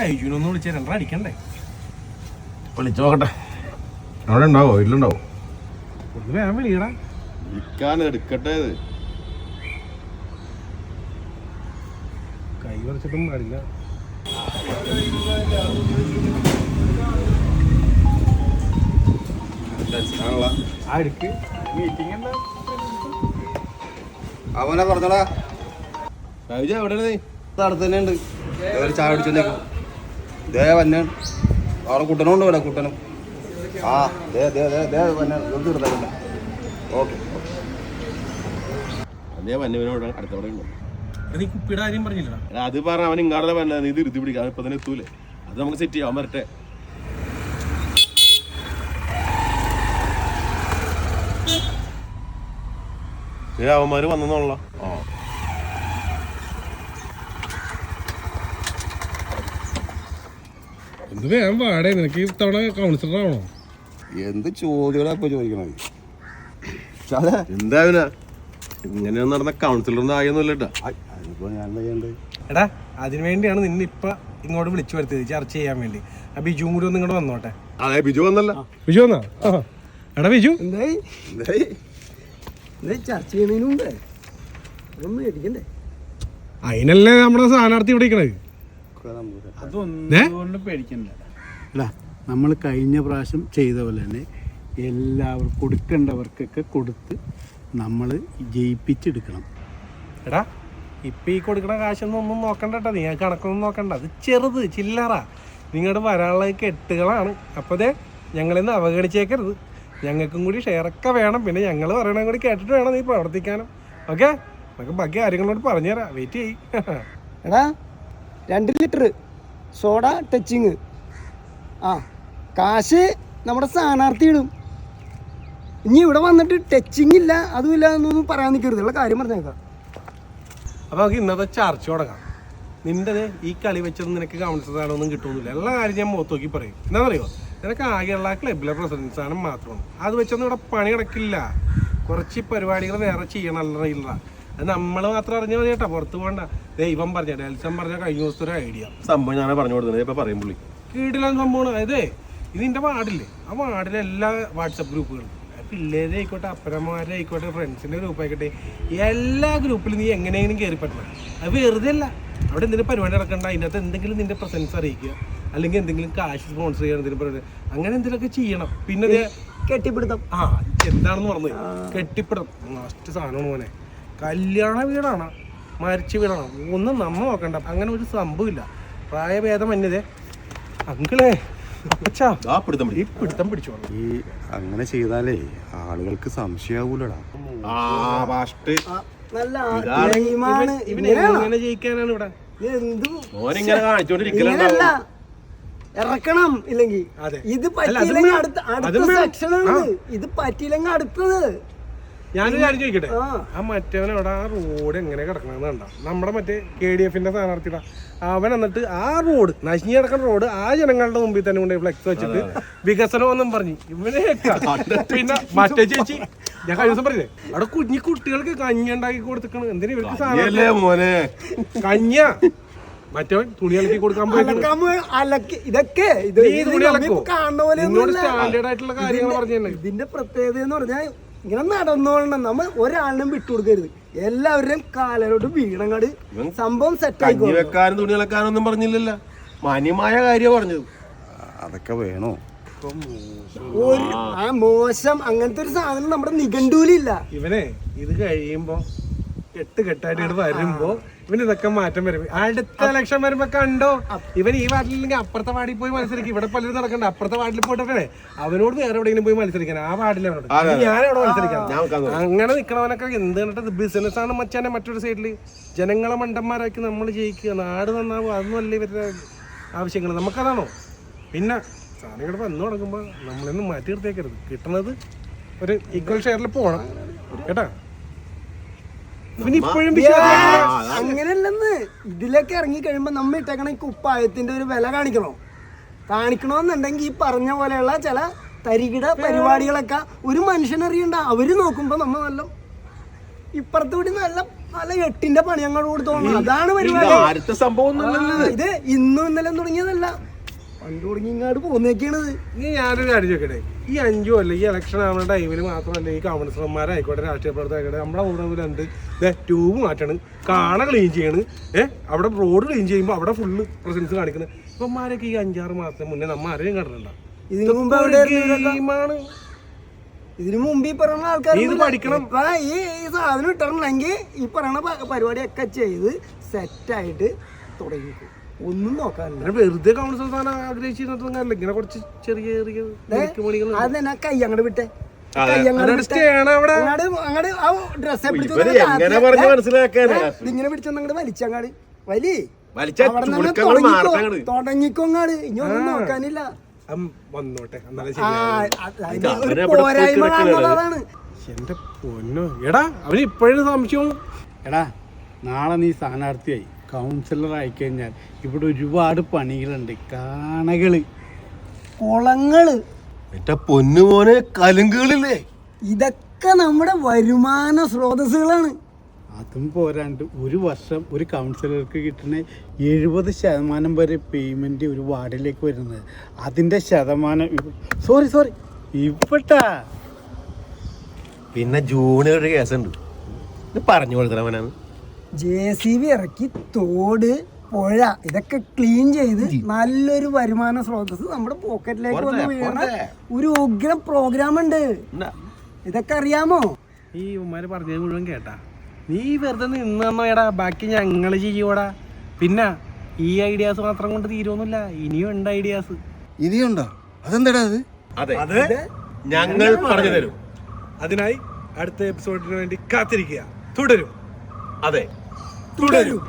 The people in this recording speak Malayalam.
ഷൈജുനൊന്ന് വിളിച്ചാൽ രണ്ടര അടിക്കണ്ടേ? വിളിച്ചു നോക്കട്ടെ. അവിടെ ഉണ്ടാവോ? വീട്ടിലുണ്ടാവോ ഒന്ന് വേഗം വിളിയടാ. വിൽക്കാൻ എടുക്കട്ടെ ഇത്. കൈ പറിച്ചിട്ടും പാടില്ല. അവനെ പറഞ്ഞടാ. ഷൈജ നീ? അടുത്ത് തന്നെ ഉണ്ട് ഒരു ചായ അടിച്ചോണ്ടേക്കും ദേ വന്നെ. അവിടെ കുട്ടനുണ്ട് ഇവിടെ കുട്ടനും. ആ ദേ ദേ ദേ ദേ വന്നെ. തീർത്തല്ലേ ഓക്കെ. അതേ വന്നവനോട് അടുത്തവിടെ ഉണ്ട്. അത് പറഞ്ഞ അവൻ ഇങ്ങാടെ പറഞ്ഞ നീ തിരുത്തി പിടിക്കാൻ ഇപ്പൊ തന്നെ എത്തൂലേ. അത് നമുക്ക് സെറ്റ് ചെയ്യാൻ വരട്ടെ. ഏ അവന്മാര് വന്നെന്നുള്ള ആ. എന്ത് വേഗം പാടേ നിനക്ക് ഇത്തവണ കൗൺസിലർ ആവണോ? എന്ത് ചോദ്യങ്ങളാ ഇപ്പൊ ചോദിക്കണത് അതെ എന്താ ഇവനാ ഇങ്ങനെ നടന്ന കൗൺസിലറിന്റെ ആയൊന്നുമില്ല അതിപ്പോ ഞാൻ ചെയ്യണ്ടേ? എടാ അതിനു വേണ്ടിയാണ് നിന്നെ ഇപ്പൊ ഇങ്ങോട്ട് വിളിച്ചു വരുത്തിയത് ചർച്ച ചെയ്യാൻ വേണ്ടി. ആ ബിജുവും കൂടി ഒന്ന് ഇങ്ങോട്ട് വന്നോട്ടെ. അതെ ബിജു വന്നല്ല. ബിജു വന്നാ? ആ. എടാ ബിജു. എന്തായി? എന്തായി? എന്തായി ചർച്ച ചെയ്യുന്നതിന് മുമ്പേ? അതൊന്നും മേടിക്കണ്ടേ അതിനല്ലേ നമ്മുടെ സ്ഥാനാർത്ഥി ഇവിടെ ഇരിക്കണത്? അല്ല നമ്മൾ കഴിഞ്ഞ പ്രാവശ്യം ചെയ്ത പോലെ തന്നെ എല്ലാവർക്കും കൊടുക്കേണ്ടവർക്കൊക്കെ കൊടുത്ത് നമ്മൾ ജയിപ്പിച്ചെടുക്കണം. എടാ ഇപ്പം ഈ കൊടുക്കണ കാശൊന്നും ഒന്നും നോക്കണ്ട കേട്ടോ. നീ കണക്കൊന്നും നോക്കണ്ട. അത് ചെറുത് ചില്ലറ. നിങ്ങളുടെ വരാനുള്ള കെട്ടുകളാണ്. അപ്പോൾ അതെ ഞങ്ങളിന്ന് അവഗണിച്ചേക്കരുത്. ഞങ്ങൾക്കും കൂടി ഷെയറൊക്കെ വേണം. പിന്നെ ഞങ്ങൾ പറയണം കൂടി കേട്ടിട്ട് വേണം നീ പ്രവർത്തിക്കാനും. ഓക്കെ? നമുക്ക് ബാക്കി കാര്യങ്ങളോട് പറഞ്ഞുതരാം. വെയിറ്റ് ചെയ്യ്. എടാ രണ്ട് ലിറ്റർ സോഡ ടച്ചിങ് ആ കാശ് നമ്മുടെ സ്ഥാനാർത്ഥി ഇടും. ഇനി ഇവിടെ വന്നിട്ട് ടച്ചിങ് ഇല്ല അതുമില്ല എന്നൊന്നും പറയാൻ നിൽക്കരുത് ഉള്ള കാര്യം പറഞ്ഞേക്കാം. അപ്പോൾ നമുക്ക് ഇന്നത്തെ ചർച്ച തുടങ്ങാം. നിന്റെ ഈ കളി വെച്ചത് നിനക്ക് കൗൺസിലർ ഒന്നും കിട്ടുന്നില്ല. എല്ലാ കാര്യം ഞാൻ മുഖത്ത് നോക്കി പറയും. എന്താ പറയുക നിനക്ക് ആകെയുള്ള ക്ലബിലെ പ്രസിഡന്റ് സ്ഥാനം മാത്രമാണ്. അത് വെച്ചൊന്നും ഇവിടെ പണി കിടക്കില്ല കുറച്ച് പരിപാടികൾ വേറെ ചെയ്യണമല്ല അത് നമ്മൾ മാത്രം അറിഞ്ഞാൽ മതി കേട്ടോ. പുറത്ത് പോകണ്ട. ദൈവം പറഞ്ഞ ഡെൽസം പറഞ്ഞ കഴിഞ്ഞ ദിവസത്തെ ഒരു ഐഡിയ സംഭവം ഞാൻ പറഞ്ഞു കൊടുക്കുന്നത്. ഇപ്പൊ പറയും പുള്ളി. കീടിലാണ് സംഭവമാണ് അതെ ഇതിന്റെ വാർഡില്ലേ? ആ വാർഡിലെ എല്ലാ വാട്സപ്പ് ഗ്രൂപ്പുകളും. പിള്ളേരെ ആയിക്കോട്ടെ അപ്പനമാരെ ആയിക്കോട്ടെ ഫ്രണ്ട്സിന്റെ ഗ്രൂപ്പ് ആയിക്കോട്ടെ എല്ലാ ഗ്രൂപ്പിലും നീ എങ്ങനെയെങ്കിലും കയറി പറ്റണം അത് വെറുതെ അല്ല അവിടെ എന്തെങ്കിലും പരിപാടി നടക്കണ്ട. അതിന്റെ അകത്ത് എന്തെങ്കിലും നിന്റെ പ്രസൻസ് അറിയിക്കുക. അല്ലെങ്കിൽ എന്തെങ്കിലും കാശ് സ്പോൺസർ ചെയ്യാൻ എന്തെങ്കിലും പരിപാടി. അങ്ങനെ എന്തെങ്കിലുമൊക്കെ ചെയ്യണം. പിന്നെ കെട്ടിപ്പിടുത്തം. ആ എന്താണെന്ന് പറഞ്ഞത് കെട്ടിപ്പിടം ലാസ്റ്റ് സാധനമാണ് മോനെ. കല്യാണ വീടാണ് മരിച്ച വീടാണ്. ഒന്നും നമ്മ നോക്കണ്ട. അങ്ങനെ ഒരു സംഭവമില്ല. പ്രായഭേദമന്യതേ. അങ്കിളേ ഈ പിടുത്തം പിടിച്ചോളൂ. ഈ അങ്ങനെ ചെയ്താലേ ആളുകൾക്ക് സംശയാവൂലടാ. ആ ഫസ്റ്റ് നല്ല ആത്മീയമാണ് ജയിക്കാനാണ് ഇവിടെ? ഇറക്കണം ഇല്ലെങ്കിൽ. അതെ. ഇത് പറ്റിയില്ലെങ്കിൽ. അടുത്ത അടുത്ത സെക്ഷനാണ് ഇത് പറ്റിയില്ലെങ്കിൽ അടുത്തത്. ഞാനൊരു കാര്യം ചോദിക്കട്ടെ? ആ. മറ്റവൻ അവിടെ ആ റോഡ് എങ്ങനെ കിടക്കണമെന്ന് കണ്ട. നമ്മുടെ മറ്റേ കെ ഡി എഫിന്റെ സ്ഥാനാർത്ഥിയുടെ അവൻ എന്നിട്ട് ആ റോഡ് നശിഞ്ഞു കിടക്കുന്ന റോഡ് ആ ജനങ്ങളുടെ മുമ്പിൽ തന്നെ കൊണ്ട് ഫ്ലെക്സ് വെച്ചിട്ട് വികസനമെന്നും പറഞ്ഞു. ഇവനെ പിന്നെ മറ്റേ ചേച്ചി ഞാൻ കഴിഞ്ഞ ദിവസം പറഞ്ഞേ അവിടെ കുഞ്ഞി കുട്ടികൾക്ക് കഞ്ഞി ഉണ്ടാക്കി കൊടുത്തിക്കണ്. എന്തിനാ ഇവർക്ക് സാധനം കഞ്ഞ മറ്റവൻ തുണി അലക്കി കൊടുക്കാൻ ഇതൊക്കെ സ്റ്റാൻഡേർഡ് ആയിട്ടുള്ള കാര്യങ്ങൾ പറഞ്ഞു ഇതിന്റെ പ്രത്യേകത എന്ന് പറഞ്ഞാൽ ഇങ്ങനെ നടന്നോളണം. നമ്മൾ ഒരാളിനും വിട്ടുകൊടുക്കരുത്. എല്ലാവരുടെയും കാലരോട് വീണങ്ങട് സംഭവം സെറ്റ് കഞ്ഞി വെക്കാനും തുണി ഇളക്കാനൊന്നും പറഞ്ഞില്ലല്ലോ. മാന്യമായ കാര്യം പറഞ്ഞത്. അതൊക്കെ വേണോ? ഒരു ആ മോശം അങ്ങനത്തെ ഒരു സാധനം നമ്മുടെ നിഘണ്ടൂലില്ല ഇവനെ ഇത് കഴിയുമ്പോ കെട്ട് കെട്ടായിട്ട് ഇങ്ങോട്ട് വരുമ്പോ ഇവന് ഇതൊക്കെ മാറ്റം വരും. അടുത്ത ഇലക്ഷൻ വരുമ്പോ കണ്ടോ? ഇവൻ ഈ വാർഡിലെങ്കിൽ അപ്പുറത്തെ വാർഡിൽ പോയി മത്സരിക്കും. ഇവിടെ പലരും നടക്കണ്ട. അപ്പുറത്തെ വാർഡിൽ പോയിട്ടേ അവനോട് വേറെ എവിടെയെങ്കിലും പോയി മത്സരിക്കാൻ ആ വാർഡിൽ അവനോട്. ഞാൻ അവിടെ മത്സരിക്കാം അങ്ങനെ നിക്കണവനൊക്കെ എന്ത് കണ്ടിട്ട് ബിസിനസ് ആണ് മച്ചാനെ മറ്റൊരു സൈഡിൽ ജനങ്ങളെ മണ്ടന്മാരാക്കി നമ്മൾ ജയിക്കുക. നാട് നന്നാവും അതൊന്നുമല്ല ഇവരുടെ ആവശ്യങ്ങൾ. നമുക്കതാണോ? പിന്നെ സാധനങ്ങൾ വന്നു തുടങ്ങുമ്പോൾ നമ്മളൊന്നും മാറ്റി നിർത്തിയേക്കരുത്. കിട്ടണത് ഒരു ഈക്വൽ ഷെയറിൽ പോകണം കേട്ടാ? ഇപ്പോഴും വിശ്വാസം അങ്ങനെയല്ലെന്ന്. ഇതിലേക്ക് ഇറങ്ങി കഴിയുമ്പോ നമ്മ ഇട്ടേക്കണ ഈ കുപ്പായത്തിന്റെ ഒരു വില കാണിക്കണോ? കാണിക്കണമെന്നുണ്ടെങ്കിൽ ഈ പറഞ്ഞ പോലെയുള്ള ചില തരികിട പരിപാടികളൊക്കെ ഒരു മനുഷ്യനറിയണ്ട അവർ നോക്കുമ്പോ നമ്മ നല്ല ഇപ്പുറത്തുകൂടി നല്ല നല്ല എട്ടിന്റെ പണി അങ്ങോട്ട് കൊടുത്തോളണം അതാണ് പരിപാടി. ഇത് ഇന്നും ഇന്നലെ തുടങ്ങിയതല്ല. പണ്ട് തുടങ്ങി ഇങ്ങോട്ട് പോന്നേക്കാണത്. ഇനി ഞാനൊരു കാര്യം ചോദിക്കട്ടെ? ഈ അഞ്ചു അല്ല ഈ ഇലക്ഷൻ ആവുന്ന ടൈമിൽ മാത്രമല്ല ഈ കമ്മ്യൂണിസ്റ്റർമാരായിക്കോട്ടെ രാഷ്ട്രീയ പ്രവർത്തകരായിക്കോട്ടെ നമ്മളെ കൂടെ ഉണ്ട് ട്യൂബ് മാറ്റണം കാണ ക്ലീൻ ചെയ്യണം ഏഹ് അവിടെ റോഡ് ക്ലീൻ ചെയ്യുമ്പോൾ അവിടെ ഫുള്ള് പ്രസൻസ് കാണിക്കുന്നത് ഇപ്പന്മാരൊക്കെ ഈ അഞ്ചാറ് മാസം മുന്നേ നമ്മ ആരെയും കണ്ടിട്ടുണ്ടോ ഇതിനു മുമ്പ്? ഗെയിമാണ് ഇതിനു മുമ്പ് ഈ പറയുന്ന ആൾക്കാർ ഇത് പഠിക്കണം. ഈ സാധനം ഇട്ടിട്ടുണ്ടെങ്കിൽ ഈ പറയുന്ന പരിപാടിയൊക്കെ ചെയ്ത് സെറ്റായിട്ട് തുടങ്ങിക്കും. ഒന്നും നോക്കാനില്ല. വെറുതെ കമ്മ്യൂണിസ്റ്റ് സ്ഥാനം ആഗ്രഹിച്ചിരുന്നതൊന്നും കാര്യമില്ല. ഇങ്ങനെ കുറച്ച് ചെറിയ ചെറിയ പണികൾ അത് തന്നെ കൈ അങ്ങോട്ട് വിട്ടേ. കൈ അങ്ങോട്ട് അതാണ് വിട്ടെ. അവിടെ. അങ്ങോട്ട് അങ്ങോട്ട് ആ ഡ്രസ്സ് ഇവർ എങ്ങനെ പറഞ്ഞ് മനസ്സിലാക്കാനാ? ഇതിങ്ങനെ പിടിച്ചൊന്നങ്ങോട്ട് വലിച്ചങ്ങാട് വലി. തുടങ്ങിക്കോങ്ങാട് ഇനി ഒന്നും നോക്കാനില്ല. വന്നോട്ടെ. പോരായ്മ. എന്റെ പൊന്നോ. എടാ അവന് ഇപ്പോഴും സംശയം എടാ നാളെ നീ സ്ഥാനാർത്ഥിയായി. കൗൺസിലർ ആയിക്കഴിഞ്ഞാൽ ഇവിടെ ഒരുപാട് പണികളുണ്ട്. കാണകൾ കുളങ്ങൾ. എന്റെ പൊന്നു മോനെ കലുങ്കുകളില്ലേ? ഇതൊക്കെ നമ്മുടെ വരുമാന സ്രോതസ്സുകളാണ്. അതും പോരാണ്ട് ഒരു വർഷം ഒരു കൗൺസിലർക്ക് കിട്ടുന്ന എഴുപത് ശതമാനം വരെ പേയ്മെന്റ് ഒരു വാർഡിലേക്ക് വരുന്നത്. അതിന്റെ ശതമാനം സോറി സോറി ഇപ്പട്ടാ പിന്നെ ജൂണിൽ ഒരു കേസുണ്ട് ഇത് പറഞ്ഞു കൊടുത്തവനാണ് ജെ സി ബി ഇറക്കി തോട് പുഴ ഇതൊക്കെ ക്ലീൻ ചെയ്ത് നല്ലൊരു വരുമാന സ്രോതസ് നമ്മുടെ പോക്കറ്റിലേക്ക് വന്ന് വീണ ഒരു ഉഗ്രം പ്രോഗ്രാം ഉണ്ട്. ഇതൊക്കെ അറിയാമോ? ഈ ഉമ്മാര് പറഞ്ഞത് മുഴുവൻ കേട്ടാ. നീ വെറുതെ നിന്നേടാ ബാക്കി ഞങ്ങൾ ചെയ്യൂടാ പിന്നെ ഈ ഐഡിയാസ് മാത്രം കൊണ്ട് തീരുമൊന്നുമില്ല ഇനിയും ഉണ്ട് ഐഡിയാസ് ഇനിയുണ്ടോ അതെന്താടാ അത്? അതെ. അത് ഞങ്ങൾ പറഞ്ഞു തരും അതിനായി അടുത്ത എപ്പിസോഡിന് വേണ്ടി കാത്തിരിക്കുക. തുടരും. അതെ. തുടരും.